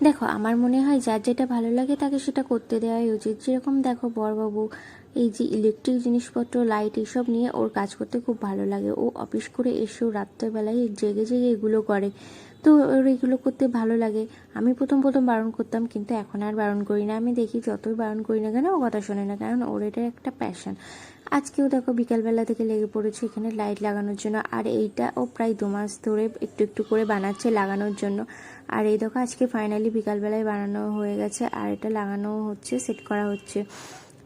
দেখো, আমার মনে হয় যার যেটা ভালো লাগে তাকে সেটা করতে দেওয়াই উচিত। যেরকম দেখো বরবাবু এই যে ইলেকট্রিক জিনিসপত্র লাইট এসব নিয়ে ওর কাজ করতে খুব ভালো লাগে। ও অফিস করে এসেও রাত্রেবেলায় জেগে জেগে এগুলো করে। তো ওর এগুলো করতে ভালো লাগে। আমি প্রথম প্রথম বারণ করতাম, কিন্তু এখন আর বারণ করি না। আমি দেখি যতই বারণ করি না কেন, ও কথা শোনে না কারণ ওর এটা একটা প্যাশন আজকেও দেখো বিকালবেলা থেকে লেগে পড়েছে এখানে লাইট লাগানোর জন্য। আর এইটা ও প্রায় দু মাস ধরে একটু একটু করে বানাচ্ছে লাগানোর জন্য। আর এই দেখো আজকে ফাইনালি বিকালবেলায় বানানো হয়ে গেছে। আর এটা লাগানো হচ্ছে সেট করা হচ্ছে।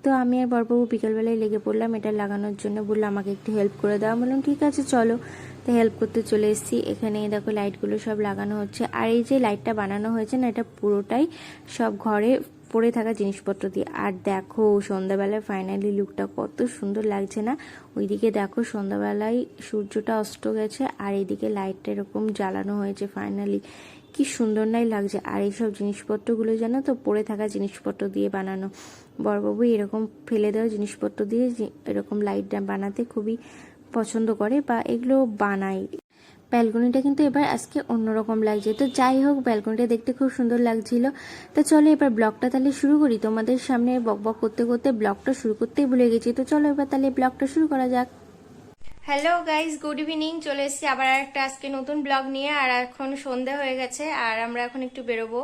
তো আমি আর বরবাবু বিকেলবেলায় লেগে পড়লাম, এটা লাগানোর জন্য। বলল, আমাকে একটু হেল্প করে দেওয়া বললাম, ঠিক আছে, চলো। তো হেল্প করতে চলে এসেছি। এখানে দেখো লাইটগুলো সব লাগানো হচ্ছে। আর এই যে লাইটটা বানানো হয়েছে না, এটা পুরোটাই সব ঘরে পড়ে থাকা জিনিসপত্র দিয়ে। আর দেখো, সন্ধ্যাবেলায় ফাইনালি লুকটা কত সুন্দর লাগছে না? ওইদিকে দেখো, সন্ধ্যাবেলায় সূর্যটা অস্ত গেছে। আর এইদিকে লাইটটা এরকম জ্বালানো হয়েছে ফাইনালি কি সুন্দর নাই লাগছে। আর এইসব জিনিসপত্রগুলো জানো তো, পড়ে থাকা জিনিসপত্র দিয়ে বানানো। বড়বাবু এরকম ফেলে দেওয়া জিনিসপত্র দিয়ে এরকম লাইট বানাতে খুবই পছন্দ করে বা এগুলো বানায়। ব্যালকনিটা কিন্তু এবার আজকে অন্যরকম লাগছে। তো যাই হোক, ব্যালকনিটা দেখতে খুব সুন্দর লাগছিল। তো চলো এবার ব্লগটা তাহলে শুরু করি। তোমাদের সামনে বক বক করতে করতে ব্লগটা শুরু করতেই ভুলে গেছি। তো চলো এবার তাহলে ব্লগটা শুরু করা যাক। হ্যালো গাইস গুড ইভিনিং চলে এসেছি আবার একটা আজকে নতুন ব্লগ নিয়ে, আর এখন সন্ধে হয়ে গেছে, আর আমরা এখন একটু বেরোবো।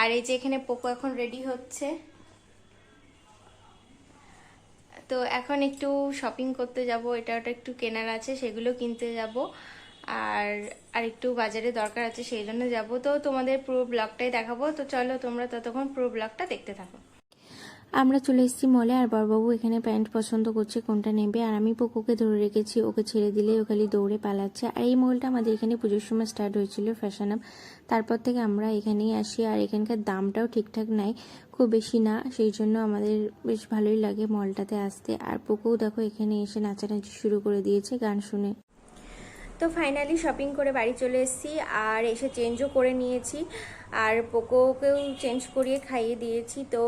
আর এই যে এখানে পোকো এখন রেডি হচ্ছে। তো এখন একটু শপিং করতে যাব, এটা ওটা একটু কেনার আছে, সেগুলো কিনতে যাব। আর আর একটু বাজারে দরকার আছে, সেই জন্য যাব। তো তোমাদের পুরো ব্লগটাই দেখাবো। তো চলো তোমরা ততক্ষণ পুরো ব্লগটা দেখতে থাকো। আমরা চলে এসেছি মলে আর বরবাবু এখানে প্যান্ট পছন্দ করছে কোনটা নেবে? আর আমি পোকোকে ধরে রেখেছি, ওকে ছেড়ে দিলে ও খালি দৌড়ে পালাচ্ছে। আর এই মলটা আমাদের এখানে পুজোর সময় স্টার্ট হয়েছিল ফ্যাশন আপ তারপর থেকে আমরা এখানেই আসি, আর এখানকার দামটাও ঠিকঠাক নাই, খুব বেশি না। সেই জন্য আমাদের বেশ ভালোই লাগে মলটাতে আসতে। আর পোকোও দেখো এখানে এসে নাচানাচি শুরু করে দিয়েছে গান শুনে। তো ফাইনালি শপিং করে বাড়ি চলে এসেছি, আর এসে চেঞ্জও করে নিয়েছি। আর পোকোকেও চেঞ্জ করিয়ে খাইয়ে দিয়েছি। তো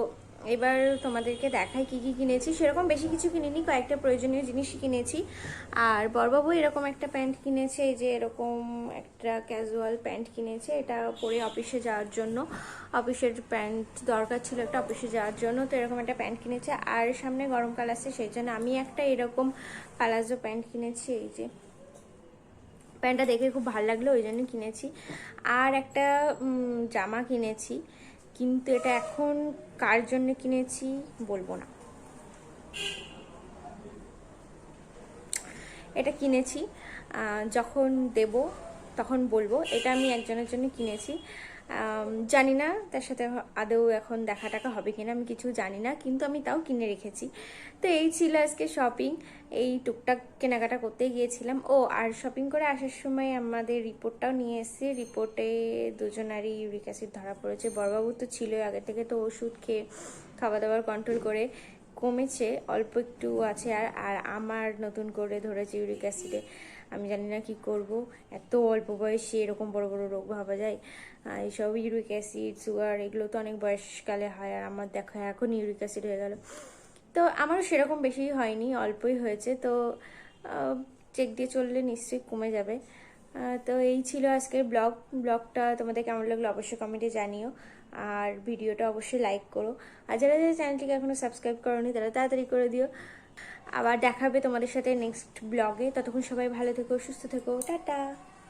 এবার তোমাদেরকে দেখাই কি কি কিনেছি। সেরকম বেশি কিছু কিনিনি, কয়েকটা প্রয়োজনীয় জিনিস কিনেছি। আর বরবাবু এরকম একটা প্যান্ট কিনেছে, এই যে এরকম একটা ক্যাজুয়াল প্যান্ট কিনেছে। এটা পরে অফিসে যাওয়ার জন্য অফিসের প্যান্ট দরকার ছিল একটা অফিসে যাওয়ার জন্য, তো এরকম একটা প্যান্ট কিনেছে। আর সামনে গরমকাল আসছে সেই জন্য আমি একটা এরকম পালাজো প্যান্ট কিনেছি, এই যে। প্যান্টটা দেখে খুব ভালো লাগল, ওই জন্য কিনেছি। আর একটা জামা কিনেছি। কিন্তু এটা এখন কার জন্য কিনেছি বলব না। এটা কিনেছি যখন দেব তখন বলব। এটা আমি একজনের জন্য কিনেছি। জানি না তার সাথে আদৌ এখন দেখা টাকা হবে কিনা, আমি কিছু জানি না, কিন্তু আমি তাও কিনে রেখেছি। তো এই ছিল আজকে শপিং এই টুকটাক কেনাকাটা করতে গিয়েছিলাম। ও, আর শপিং করে আসার সময় আমাদের রিপোর্টটাও নিয়ে এসেছি। রিপোর্টে দুজনারই ইউরিক অ্যাসিড ধরা পড়েছে। বড়বাবু তো ছিলই আগে থেকে, তো ওষুধ খেয়ে খাওয়া দাওয়ার কন্ট্রোল করে কমেছে, অল্প একটু আছে আর আর আমার নতুন করে ধরেছে ইউরিক অ্যাসিডে আমি জানি না কি করব, এত অল্প বয়সে এরকম বড় বড় রোগ ভাবা যায়। এইসব ইউরিক অ্যাসিড সুগার এগুলো তো অনেক বয়সকালে হয় আর আমার দেখা এখন ইউরিক অ্যাসিড হয়ে গেল। তো আমারও সেরকম বেশি হয়নি, অল্পই হয়েছে। তো চেক দিয়ে চললে নিশ্চয়ই কমে যাবে। তো এই ছিল আজকের ব্লগ। ব্লগটা তোমাদের কেমন লাগল অবশ্যই কমেন্টে জানিও। আর ভিডিওটা অবশ্যই লাইক করো। আর যারা যারা চ্যানেলটিকে এখনও সাবস্ক্রাইব করোনি, তারা তাড়াতাড়ি করে দিও। আবার দেখাবে তোমাদের সাথে নেক্সট ব্লগে ততক্ষণ সবাই ভালো থেকো, সুস্থ থেকো। টাটা!